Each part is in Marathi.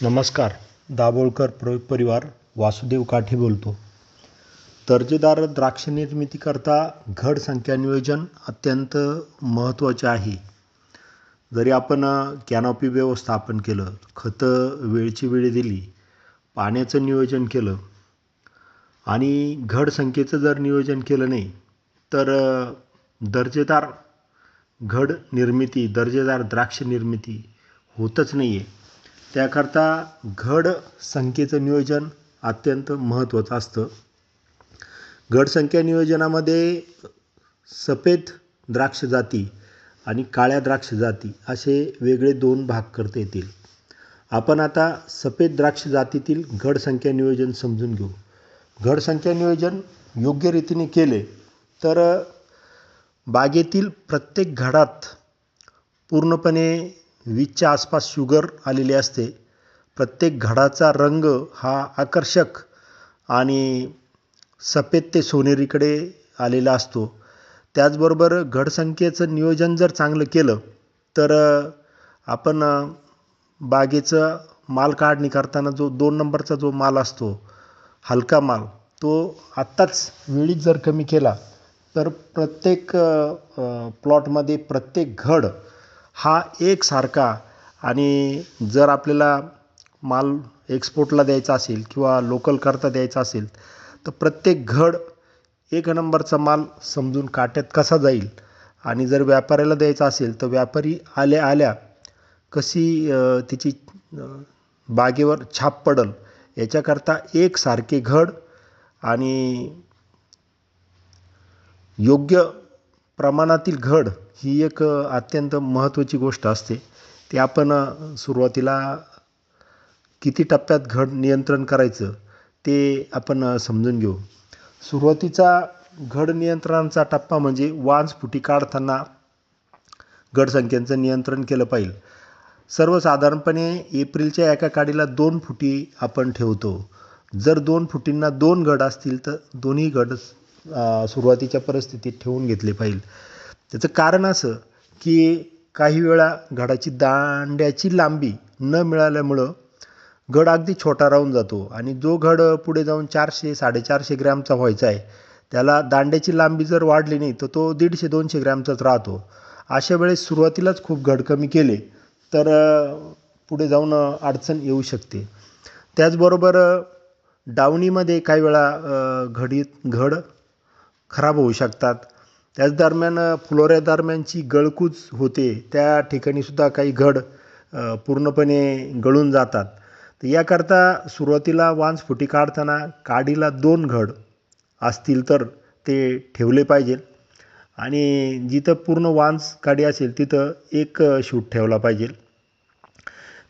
नमस्कार दाभोळकर प्र परिवार वासुदेव काठे बोलतो. दर्जेदार द्राक्ष निर्मितीकरता घड संख्या नियोजन अत्यंत महत्त्वाचे आहे. जरी आपण कॅनॉपी व्यवस्थापन केलं खतं वेळची वेळ दिली पाण्याचं नियोजन केलं आणि घड संख्येचं जर नियोजन केलं नाही तर दर्जेदार घड निर्मिती दर्जेदार द्राक्ष निर्मिती होतच नाही आहे त्याकरता घड संख्येचं नियोजन अत्यंत महत्त्वाचं असतं. घडसंख्या नियोजनामध्ये सफेद द्राक्ष जाती आणि काळ्या द्राक्ष जाती असे वेगळे दोन भाग करता येतील. आपण आता सफेद द्राक्ष जातीतील घडसंख्या नियोजन समजून घेऊ. घडसंख्या नियोजन योग्य रीतीने केले तर बागेतील प्रत्येक घडात पूर्णपणे वीसच्या आसपास शुगर आलेली असते. प्रत्येक घडाचा रंग हा आकर्षक आणि सफेद ते सोनेरीकडे आलेला असतो. त्याचबरोबर घडसंख्येचं नियोजन जर चांगलं केलं तर आपण बागेचं माल काढणी करताना जो दोन नंबरचा जो माल असतो हलका माल तो आत्ताच वेळीच जर कमी केला तर प्रत्येक प्लॉटमध्ये प्रत्येक घड हा एकसारखा आणि जर आपल्याला माल एक्सपोर्टला द्यायचा असेल किंवा लोकलकरता द्यायचा असेल तर प्रत्येक घड एक नंबरचा माल समजून काट्यात कसा जाईल? आणि जर व्यापाऱ्याला द्यायचा असेल तर व्यापारी आल्या आल्या कशी तिची बागेवर छाप पडल? याच्याकरता एकसारखे घड आणि योग्य प्रमाणातील घड ही एक अत्यंत महत्त्वाची गोष्ट असते. ते आपण सुरुवातीला किती टप्प्यात घड नियंत्रण करायचं ते आपण समजून घेऊ. सुरुवातीचा घड नियंत्रणाचा टप्पा म्हणजे वांज फुटी काढताना घडसंख्यांचं नियंत्रण केलं पाहिजे. सर्वसाधारणपणे एप्रिलच्या एका काडीला दोन फुटी आपण ठेवतो. जर दोन फुटींना दोन गड असतील तर दोन्ही गड सुरुवातीच्या परिस्थितीत ठेवून घेतले पाहिजे त्याचं कारण असं की काही वेळा घडाची दांड्याची लांबी न मिळाल्यामुळं गड अगदी छोटा राहून जातो आणि जो घड पुढे जाऊन चारशे साडेचारशे ग्रॅमचा व्हायचा आहे त्याला दांड्याची लांबी जर वाढली नाही तर तो दीडशे दोनशे ग्रॅमचाच राहतो. अशा वेळेस सुरुवातीलाच खूप घड कमी केले तर पुढे जाऊन अडचण येऊ शकते. त्याचबरोबर डावणीमध्ये काही वेळा घडीत घड खराब होऊ शकतात. त्याच दरम्यान फ्लोऱ्या दरम्यानची गळकूच होते. त्या ठिकाणीसुद्धा काही घड पूर्णपणे गळून जातात. तर याकरता सुरुवातीला वांस फुटी काढताना काडीला दोन घड असतील तर ते ठेवले पाहिजे. आणि जिथं पूर्ण वांस काडी असेल तिथं एक शूट ठेवला पाहिजे.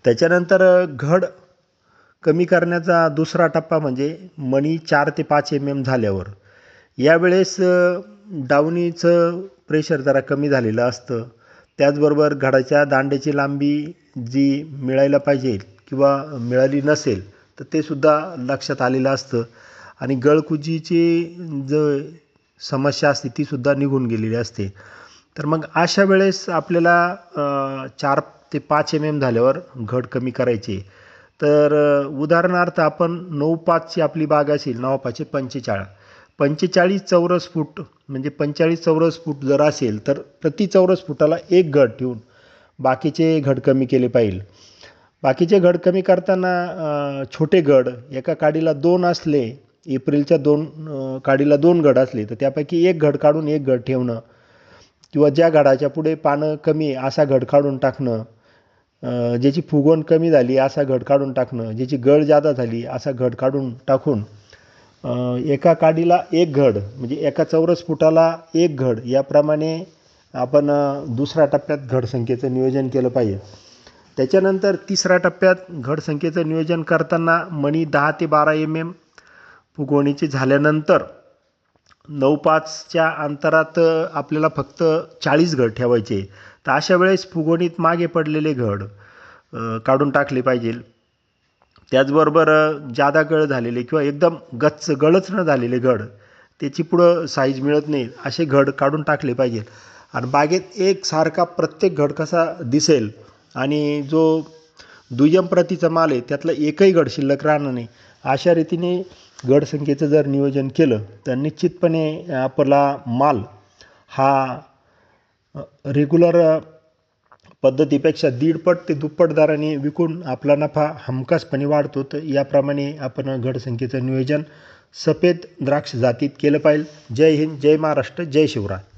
त्याच्यानंतर घड कमी करण्याचा दुसरा टप्पा म्हणजे मणी चार ते पाच एम एम झाल्यावर. यावेळेस डावणीचं प्रेशर जरा कमी झालेलं असतं. त्याचबरोबर घडाच्या दांड्याची लांबी जी मिळायला पाहिजे किंवा मिळाली नसेल तर ते सुद्धा लक्षात आलेलं असतं. आणि गळकुजीची ज समस्या असते तीसुद्धा निघून गेलेली असते. तर मग अशा वेळेस आपल्याला चार ते पाच एम एम झाल्यावर घड कमी करायचे. तर उदाहरणार्थ आपण नऊ पाचची आपली बाग असेल नऊ पाचशे पंचेचाळीस पंचेचाळीस चौरस फूट म्हणजे पंचेचाळीस चौरस फूट जर असेल तर प्रति चौरस फुटाला एक घड ठेवून बाकीचे घड कमी केले पाहिजे. बाकीचे घड कमी करताना छोटे घड एका काडीला दोन असले एप्रिलच्या दोन काडीला दोन घड असले तर त्यापैकी एक घड काढून एक घड ठेवणं किंवा ज्या घडाच्या पुढे पानं कमी असा घड काढून टाकणं ज्याची फुगवण कमी झाली असा घड काढून टाकणं ज्याची गळ जादा झाली असा घड काढून टाकून एका काडीला एक घड म्हणजे एका चौरस फुटाला एक घड याप्रमाणे आपण दुसऱ्या टप्प्यात घडसंख्येचं नियोजन केलं पाहिजे. त्याच्यानंतर तिसऱ्या टप्प्यात घडसंख्येचं नियोजन करताना मणी दहा ते बारा एम एम फुगवणीची झाल्यानंतर नऊ पाचच्या अंतरात आपल्याला फक्त चाळीस घड ठेवायचे. तर अशा वेळेस फुगवणीत मागे पडलेले घड काढून टाकले पाहिजे. त्याचबरोबर जादा गळ झालेले किंवा एकदम गच्च गळच न झालेले घड त्याची पुढं साईज मिळत नाही असे घड काढून टाकले पाहिजे आणि बागेत एकसारखा प्रत्येक घड कसा दिसेल आणि जो दुय्यम प्रतीचा माल आहे त्यातला एकही गड शिल्लक राहणार नाही. अशा रीतीने गड संख्येचं जर नियोजन केलं तर निश्चितपणे आपला माल हा रेग्युलर पद्धतीपेक्षा दीडपट ते दुप्पट दराने विकून आपला नफा हमखासपणे वाढतो. तर याप्रमाणे आपण गडसंख्येचं नियोजन सफेद द्राक्ष जातीत केलं पाहिजे. जय हिंद जय महाराष्ट्र जय शिवराय.